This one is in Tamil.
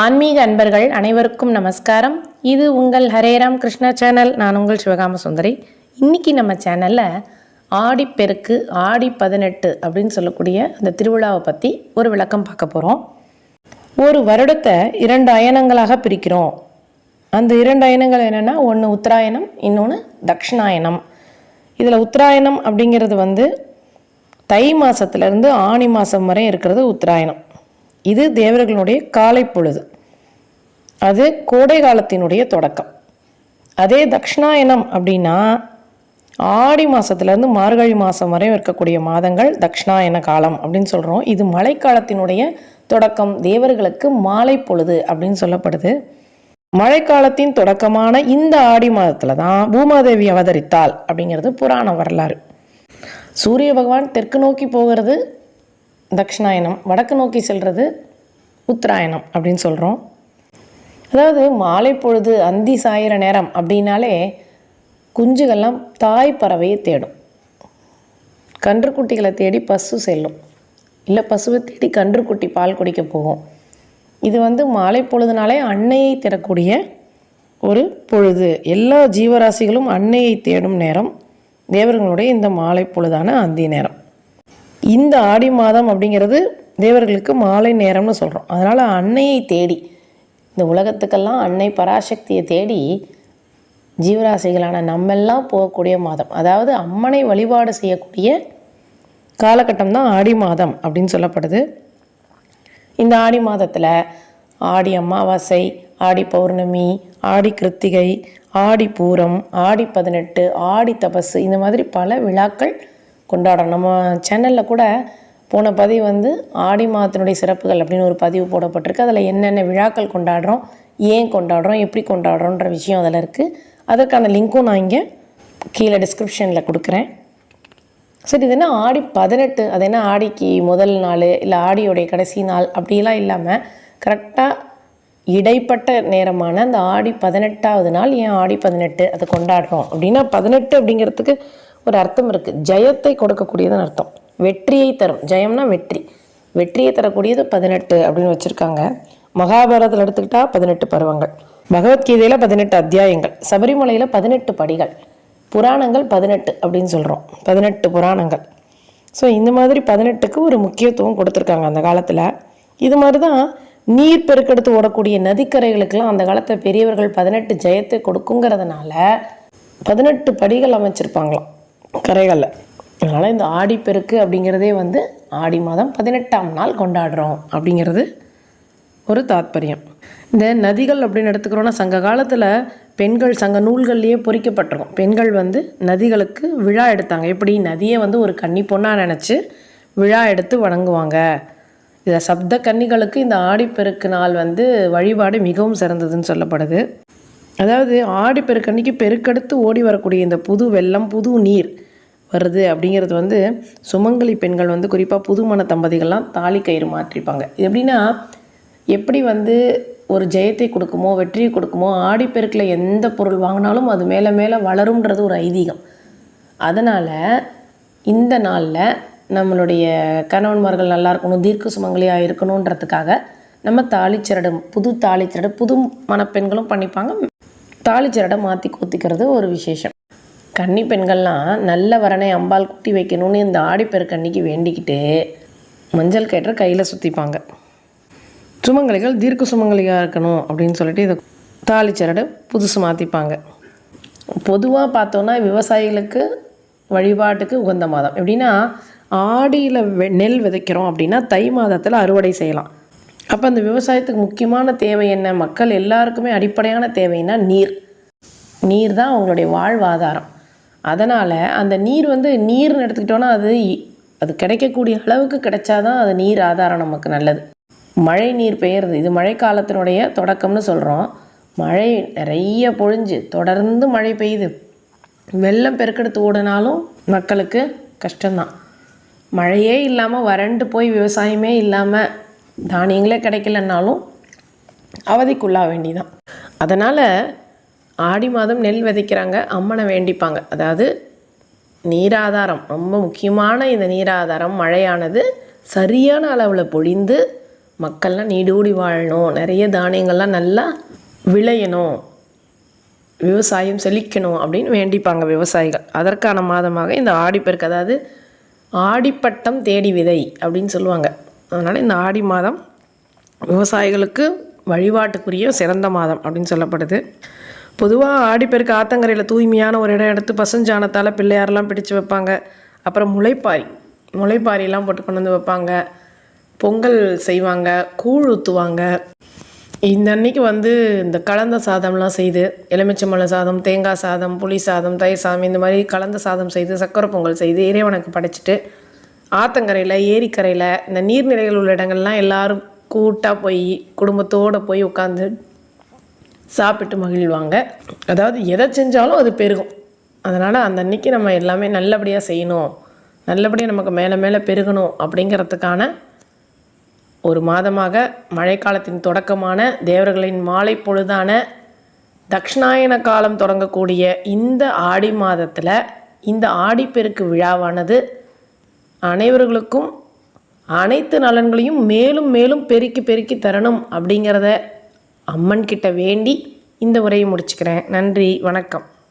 ஆன்மீக அன்பர்கள் அனைவருக்கும் நமஸ்காரம். இது உங்கள் ஹரேராம் கிருஷ்ணா சேனல். நான் உங்கள் சிவகாம சுந்தரி. இன்னைக்கு நம்ம சேனலில் ஆடிப்பெருக்கு ஆடி பதினெட்டு அப்படின்னு சொல்லக்கூடிய அந்த திருவிழாவை பற்றி ஒரு விளக்கம் பார்க்க போகிறோம் ஒரு வருடத்தை இரண்டு அயனங்களாக பிரிக்கிறோம். அந்த இரண்டு அயனங்கள் என்னென்னா ஒன்று உத்தராயணம் இன்னொன்று தக்ஷிணாயனம் இதில் உத்தராயணம் அப்படிங்கிறது வந்து தை மாதத்துலேருந்து ஆணி மாதம் வரை இருக்கிறது உத்தராயணம். இது தேவர்களுடைய காலை பொழுது. அது கோடை காலத்தினுடைய தொடக்கம். அதே தக்ஷணாயனம் அப்படின்னா ஆடி மாதத்துலேருந்து மார்கழி மாதம் வரையும் இருக்கக்கூடிய மாதங்கள் தக்ஷணாயன காலம் அப்படின்னு சொல்கிறோம் இது மழைக்காலத்தினுடைய தொடக்கம். தேவர்களுக்கு மாலை பொழுது அப்படின்னு சொல்லப்படுது. மழைக்காலத்தின் தொடக்கமான இந்த ஆடி மாதத்தில் தான் பூமாதேவி அவதரித்தாள் அப்படிங்கிறது புராண வரலாறு. சூரிய பகவான் தெற்கு நோக்கி போகிறது தக்ஷிணாயனம். வடக்கு நோக்கி செல்வது உத்தராயணம் அப்படின்னு சொல்கிறோம் அதாவது மாலை பொழுது அந்தி சாயிற நேரம் அப்படின்னாலே குஞ்சுகள்லாம் தாய் பறவையை தேடும். கன்றுக்குட்டிகளை தேடி பசு செல்லும். இல்லை பசுவை தேடி கன்றுக்குட்டி பால் குடிக்க போகும். இது வந்து மாலை பொழுதுனாலே அன்னையை தேடக்கூடிய ஒரு பொழுது. எல்லா ஜீவராசிகளும் அன்னையை தேடும் நேரம். தேவர்களுடைய இந்த மாலை பொழுதான அந்தி நேரம். இந்த ஆடி மாதம் அப்படிங்கிறது தேவர்களுக்கு மாலை நேரம்னு சொல்கிறோம் அதனால் அன்னையை தேடி இந்த உலகத்துக்கெல்லாம் அன்னை பராசக்தியை தேடி ஜீவராசிகளான நம்மெல்லாம் போகக்கூடிய மாதம். அதாவது அம்மனை வழிபாடு செய்யக்கூடிய காலகட்டம் தான் ஆடி மாதம் அப்படின்னு சொல்லப்படுது. இந்த ஆடி மாதத்தில் ஆடி அமாவாசை ஆடி பௌர்ணமி ஆடி கிருத்திகை ஆடி பூரம் ஆடி பதினெட்டு ஆடி தபசு இந்த மாதிரி பல விழாக்கள் கொண்டாடுறோம். நம்ம சேனலில் கூட போன பதிவு வந்து ஆடி மாதத்தினுடைய சிறப்புகள் அப்படின்னு ஒரு பதிவு போடப்பட்டிருக்கு. அதில் என்னென்ன விழாக்கள் கொண்டாடுறோம் ஏன் கொண்டாடுறோம் எப்படி கொண்டாடுறோன்ற விஷயம் அதில் இருக்குது அதற்கான லிங்க்கும் நான் இங்கே கீழே டிஸ்கிரிப்ஷனில் கொடுக்குறேன். சரி இது என்ன ஆடி பதினெட்டு அது என்ன ஆடிக்கு முதல் நாள் இல்லை ஆடியோடைய கடைசி நாள் அப்படிலாம் இல்லாமல் கரெக்டாக இடைப்பட்ட நேரமான அந்த ஆடி பதினெட்டாவது நாள் ஏன் ஆடி பதினெட்டு அதை கொண்டாடுறோம் அப்படின்னா பதினெட்டு அப்படிங்கிறதுக்கு ஒரு அர்த்தம் இருக்குது ஜெயத்தை கொடுக்கக்கூடியதுன்னு அர்த்தம். வெற்றியை தரும். ஜெயம்னா வெற்றி. வெற்றியை தரக்கூடியது பதினெட்டு அப்படின்னு வச்சுருக்காங்க. மகாபாரதத்தில் எடுத்துக்கிட்டால் பதினெட்டு பருவங்கள். பகவத்கீதையில் பதினெட்டு அத்தியாயங்கள். சபரிமலையில் பதினெட்டு படிகள். புராணங்கள் பதினெட்டு அப்படின்னு சொல்கிறோம் பதினெட்டு புராணங்கள். ஸோ இந்த மாதிரி பதினெட்டுக்கு ஒரு முக்கியத்துவம் கொடுத்துருக்காங்க அந்த காலத்தில். இது மாதிரி தான் நீர் பெருக்கெடுத்து ஓடக்கூடிய நதிக்கரைகளுக்கெல்லாம் அந்த காலத்தில் பெரியவர்கள் பதினெட்டு ஜெயத்தை கொடுக்குங்கிறதுனால பதினெட்டு படிகள் அமைச்சிருப்பாங்களாம். கரைகளில். அதனால் இந்த ஆடிப்பெருக்கு அப்படிங்கிறதே வந்து ஆடி மாதம் பதினெட்டாம் நாள் கொண்டாடுறோம் அப்படிங்கிறது ஒரு தாத்பரியம். இந்த நதிகள் அப்படின்னு எடுத்துக்கிறோன்னா சங்க காலத்தில் பெண்கள் சங்க நூல்கள்லேயே பொறிக்கப்பட்டிருக்கும். பெண்கள் வந்து நதிகளுக்கு விழா எடுத்தாங்க. எப்படி? நதியை வந்து ஒரு கன்னி பொண்ணாக நினச்சி விழா எடுத்து வணங்குவாங்க. இதை சப்த கன்னிகளுக்கு இந்த ஆடிப்பெருக்கு நாள் வந்து வழிபாடு மிகவும் சிறந்ததுன்னு சொல்லப்படுது. அதாவது ஆடி பெருக்கன்னைக்கு பெருக்கெடுத்து ஓடி வரக்கூடிய இந்த புது வெள்ளம் புது நீர் வருது அப்படிங்கிறது வந்து சுமங்கலி பெண்கள் வந்து குறிப்பாக புதுமண தம்பதிகள்லாம் தாலி கயிறு மாற்றிப்பாங்க எப்படின்னா எப்படி வந்து ஒரு ஜெயத்தை கொடுக்குமோ வெற்றியை கொடுக்குமோ ஆடிப்பெருக்கில் எந்த பொருள் வாங்கினாலும் அது மேலே மேலே வளரும்ன்றது ஒரு ஐதீகம். அதனால் இந்த நாளில் நம்மளுடைய கணவன்மார்கள் நல்லா இருக்கணும் தீர்க்க சுமங்கலியாக இருக்கணுன்றதுக்காக நம்ம தாலிச்சரடு புது தாலிச்சரடு புது மணப்பெண்களும் பண்ணிப்பாங்க. தாளிச்சரடை மாற்றி கொத்திக்கிறது ஒரு விசேஷம். கன்னி பெண்கள்லாம் நல்ல வரனை அம்பாள் குட்டி வைக்கணும்னு இந்த ஆடிப்பெருக்கன்னிக்கு வேண்டிக்கிட்டு மஞ்சள் கயிற்றை கையில் சுற்றிப்பாங்க சுமங்கலிகள் தீர்க்க சுமங்கலியாக இருக்கணும் அப்படின்னு சொல்லிட்டு இதை தாளிச்சரடை புதுசு மாற்றிப்பாங்க பொதுவாக பார்த்தோன்னா விவசாயிகளுக்கு வழிபாட்டுக்கு உகந்த மாதம். எப்படின்னா ஆடியில் வெ நெல் விதைக்கிறோம் அப்படின்னா தை மாதத்தில் அறுவடை செய்யலாம். அப்போ அந்த விவசாயத்துக்கு முக்கியமான தேவை என்ன? மக்கள் எல்லாருக்குமே அடிப்படையான தேவைன்னா நீர். நீர் தான் அவங்களுடைய வாழ்வாதாரம். அதனால் அந்த நீர் வந்து நீர்னு எடுத்துக்கிட்டோன்னா அது அது கிடைக்கக்கூடிய அளவுக்கு கிடைச்சாதான் அது நீர் ஆதாரம் நமக்கு நல்லது. மழை நீர் பெய்யுறது இது மழை காலத்தினுடைய தொடக்கம்னு சொல்கிறோம் மழை நிறைய பொழிஞ்சு தொடர்ந்து மழை பெய்யுது. வெள்ளம் பெருக்கெடுத்து ஓடினாலும் மக்களுக்கு கஷ்டம்தான். மழையே இல்லாமல் வறண்டு போய் விவசாயமே இல்லாமல் தானியங்களே கிடைக்கலன்னாலும் அவதிக்குள்ளாக வேண்டிதான். அதனால் ஆடி மாதம் நெல் விதைக்கிறாங்க அம்மனை வேண்டிப்பாங்க. அதாவது நீராதாரம் ரொம்ப முக்கியமான இந்த நீராதாரம். மழையானது சரியான அளவில் பொழிந்து மக்கள்லாம் நீடூடி வாழணும். நிறைய தானியங்கள்லாம் நல்லா விளையணும். விவசாயம் செழிக்கணும் அப்படின்னு வேண்டிப்பாங்க விவசாயிகள். அதற்கான மாதமாக இந்த ஆடிப்பெருக்கு அதாவது ஆடிப்பட்டம் தேடி விதை அப்படின்னு சொல்லுவாங்க. அதனால் இந்த ஆடி மாதம் விவசாயிகளுக்கு வழிபாட்டுக்குரிய சிறந்த மாதம் அப்படின்னு சொல்லப்படுது. பொதுவாக ஆடிப்பெருக்கு ஆத்தங்கரையில் தூய்மையான ஒரு இடம் எடுத்து பசுஞ்சாணத்தால் பிள்ளையாரெல்லாம் பிடிச்சு வைப்பாங்க. அப்புறம் முளைப்பாரி முளைப்பாரிலாம் போட்டு கொண்டு வந்து வைப்பாங்க. பொங்கல் செய்வாங்க கூழ் ஊற்றுவாங்க இந்த அன்னைக்கு வந்து இந்த கலந்த சாதம்லாம் செய்து எலுமிச்சம்பழ சாதம் தேங்காய் சாதம் புளி சாதம் தயிர் சாதம் இந்த மாதிரி கலந்த சாதம் செய்து சக்கரை பொங்கல் செய்து இறைவனுக்கு படைச்சிட்டு ஆத்தங்கரையில் ஏரிக்கரையில் இந்த நீர்நிலைகள் உள்ள இடங்கள்லாம் எல்லோரும் கூட்டாக போய் குடும்பத்தோடு போய் உட்காந்து சாப்பிட்டு மகிழ்வாங்க. அதாவது எதை செஞ்சாலும் அது பெருகும். அதனால் அந்த அன்னைக்கு நம்ம எல்லாமே நல்லபடியாக செய்யணும். நல்லபடியாக நமக்கு மேலே மேலே பெருகணும் அப்படிங்கிறதுக்கான ஒரு மாதமாக மழைக்காலத்தின் தொடக்கமான தேவர்களின் மாலை பொழுதான தக்ஷணாயன காலம் தொடங்கக்கூடிய இந்த ஆடி மாதத்தில் இந்த ஆடிப்பெருக்கு விழாவானது அனைவர்களுக்கும் அனைத்து நலன்களையும் மேலும் மேலும் பெருக்கி பெருக்கி தரணும் அப்படிங்கிறத அம்மன் கிட்ட வேண்டி இந்த உரையை முடிச்சுக்கிறேன். நன்றி வணக்கம்.